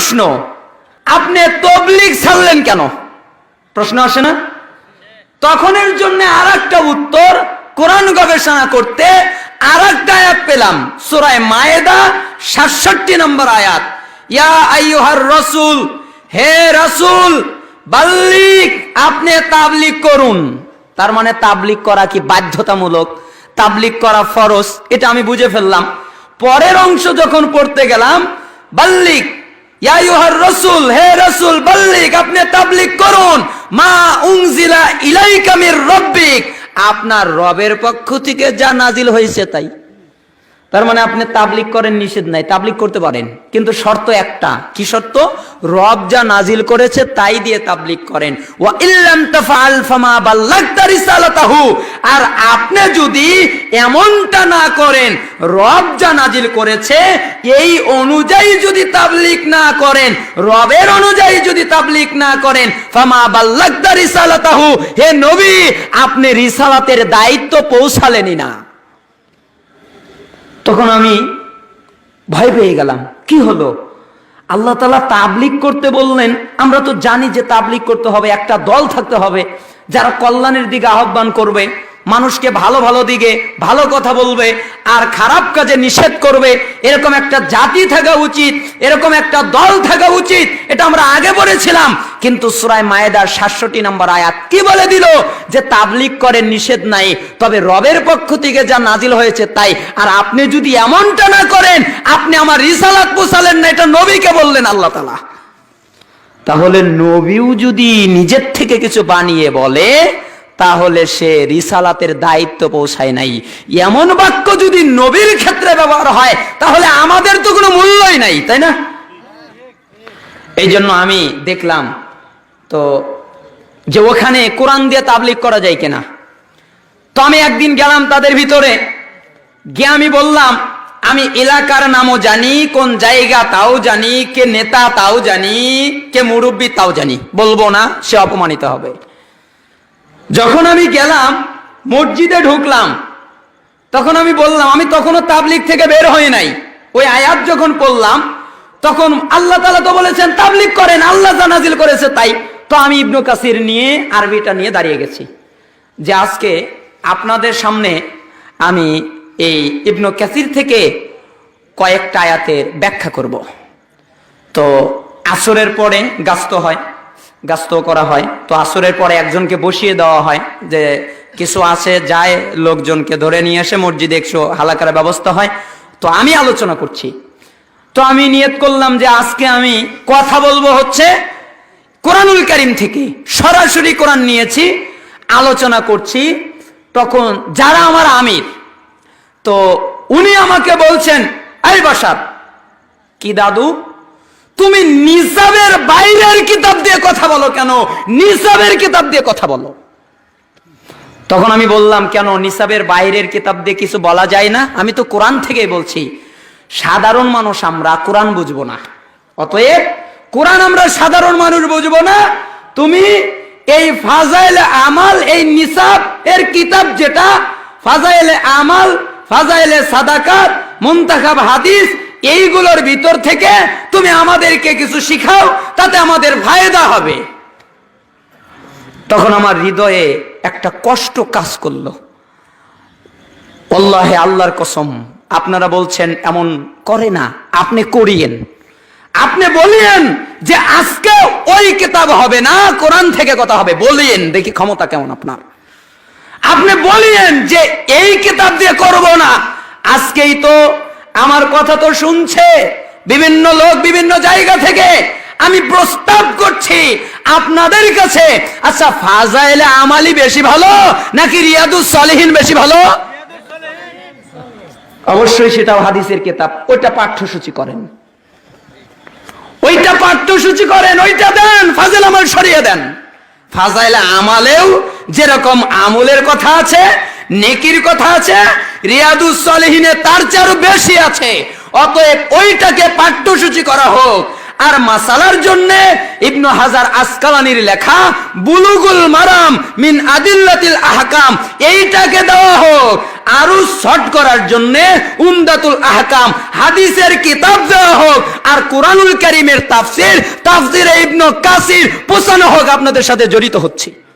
প্রশ্ন। আপনি তবলিগ ছাড়লেন কেন? প্রশ্ন আসে না? তখনের জন্য আর একটা উত্তর কোরআন গবেষণা করতে আর একটা আয়াত পেলাম সুরায় মায়েদা, সাতষট্টি নম্বর আয়াত। ইয়া আইয়ুহার রসুল, হে রসুল বাল্লিক আপনি তাবলিক করুন। তার মানে তাবলিক করা কি বাধ্যতামূলক? তাবলিক করা ফরজ, এটা আমি বুঝে ফেললাম। পরের অংশ যখন পড়তে গেলাম বাল্লিক রসুল, হে রসুল বল্লিক আপনি করুন। মা রব্বিক। আপনার রবের পক্ষ থেকে যা নাজিল হয়েছে তাই। তার মানে আপনি তাবলিক করেন, নিষেধ নাই তাবলিক করতে পারেন। কিন্তু শর্ত একটা। কি শর্ত? রব যা নাজিল করেছে, তাই দিয়ে তাবলিক করেন। রিসালাতাহু। আর আপনি যদি এমনটা না করেন, রব যা নাজিল করেছে, এই অনুযায়ী যদি তাবলিক না করেন, রবের অনুযায়ী যদি তাবলিক না করেন, ফামা বাল্লাগতা রিসালাতাহু। হে নবী, আপনি রিসালাতের দায়িত্ব পৌঁছালেনই না। তখন আমি ভয় পেয়ে গেলাম। কি হলো? আল্লাহ তালা তাবলিক করতে বললেন, আমরা তো জানি যে তাবলিক করতে হবে, একটা দল থাকতে হবে যারা কল্যাণের দিকে আহ্বান করবে। মানুষকে ভালো ভালো দিকে ভালো কথা বলবে আর খারাপ কাজে নিষেধ করবে, এরকম একটা জাতি থাকা উচিত, এরকম একটা দল থাকা উচিত, এটা আমরা আগে বলেছিলাম। কিন্তু সুরায় মায়েদার সাতষট্টি নম্বর আয়াত কি বলে দিল? যে তাবলিক করেন নিষেধ নাই, তবে রবের পক্ষ থেকে যা নাজিল হয়েছে তাই। আর আপনি যদি এমনটা না করেন, আপনি আমার রিসালাত পোষালেন না, এটা নবীকে বললেন আল্লাহ তালা তাহলে নবীও যদি নিজের থেকে কিছু বানিয়ে বলে তাহলে সে রিসালাতের দায়িত্ব পৌঁছায় নাই। এমন বাক্য যদি নবীর ক্ষেত্রে ব্যবহার হয়, তাহলে আমাদের তো কোনো মূল্যই নাই, তাই না? এই জন্য আমি দেখলাম, তো যে ওখানে কোরআন দিয়ে তাবলিক করা যায় কিনা। তো আমি একদিন গেলাম তাদের ভিতরে, গিয়ে আমি বললাম, আমি এলাকার নামও জানি, কোন জায়গা তাও জানি, কে নেতা তাও জানি, কে মুরব্বী তাও জানি। বলব না, সে অপমানিত হবে। যখন আমি গেলাম, মসজিদে ঢুকলাম, তখন আমি বললাম, আমি তখনও তাবলিক থেকে বের হই নাই। ওই আয়াত যখন পড়লাম, তখন আল্লাহ তালা তো বলেছেন তাবলিক করেন, আল্লাহ যা নাজিল করেছে তাই। তো আমি ইবনু কাসির নিয়ে, আরবিটা নিয়ে দাঁড়িয়ে গেছি। যে আজকে আপনাদের সামনে আমি এই ইবনু কাসির থেকে কয়েকটা আয়াতের ব্যাখ্যা করব। তো আসরের পরে গাস্ত হয়। গাস্ত করা হয়। তো আসরের পরে একজনকে বসিয়ে দেওয়া হয় যে কিছু আছে, যায়, লোকজনকে ধরে নিয়ে এসে মসজিদে একশো হালাকার ব্যবস্থা হয়। তো আমি আলোচনা করছি। তো আমি নিয়ত করলাম যে আজকে আমি কথা বলব হচ্ছে কোরআনুল কারিম থেকে। সরাসরি কোরআন নিয়েছি, আলোচনা করছি। তখন যারা আমার আমির, তো উনি আমাকে বলছেন, এই বাসার, কি দাদু? তুমি নিসাবের বাইরের কিতাব দিয়ে কথা বলো কেন? নিসাবের কিতাব দিয়ে কথা বলো। তখন আমি বললাম, কেন নিসাবের বাইরের কিতাব দিয়ে কিছু বলা যায় না? আমি তো কোরআন থেকেই বলছি। সাধারণ মানুষ আমরা কোরআন বুঝব না। অতএব কোরআন আমরা সাধারণ মানুষ বুঝব না। তুমি এই ফাজাইল আমাল, এই নিসাব এর কিতাব যেটা, ফাজাইল আমাল, ফাজাইলে সাদাকাত, মুন্তাখাব হাদিস এইগুলোর ভিতর থেকে তুমি আমাদেরকে কিছু শিখাও, তাতে আমাদের ফায়দা হবে। তখন আমার হৃদয়ে একটা কষ্ট কাজ করল। আল্লাহে আল্লাহর কসম, আপনারা বলছেন, এমন করে না, আপনি করিয়েন। আপনি বলিয়েন যে আজকে ওই কিতাব হবে না, কোরআন থেকে কথা হবে। বলিয়েন, দেখি ক্ষমতা কেমন আপনার। আপনি বলিয়েন যে এই কিতাব দিয়ে করব না, আজকেই তো আমার কথা তো শুনছে। বিভিন্ন লোক বিভিন্ন জায়গা থেকে আমি প্রস্তাব করছি আপনাদের কাছে। আচ্ছা ফাজাইলে আমালি বেশি ভালো নাকি রিয়াদুস সলিহিন বেশি ভালো? অবশ্যই সেটাও হাদিসের কিতাব। ওইটা পাঠ্যসূচি করেন। ওইটা পাঠ্যসূচি করেন, ওইটা দেন, ফাজেল আমল সরিয়ে দেন। ফাজাইল আমালেও যেরকম আমলের কথা আছে, নেকির কথা আছে রিয়াদুস সলিহিনে তার চেয়ে বেশি আছে। অতএব ওইটাকে পাঠ্যসূচি করা হোক। আর মাসালার জন্য ইবনু হাজার আসকালানির লেখা, বুলুগুল মারাম মিন আদিল্লাতিল আহকাম, এইটাকে দেওয়া হোক। আরও শর্ট করার জন্য উমদাতুল আহকাম, হাদিসের কিতাব দেওয়া হোক। আর কোরআনুল কারিমের তাফসির, তাফসিরে ইবনু কাসির পোষানো হোক। আপনাদের সাথে জড়িত হচ্ছে।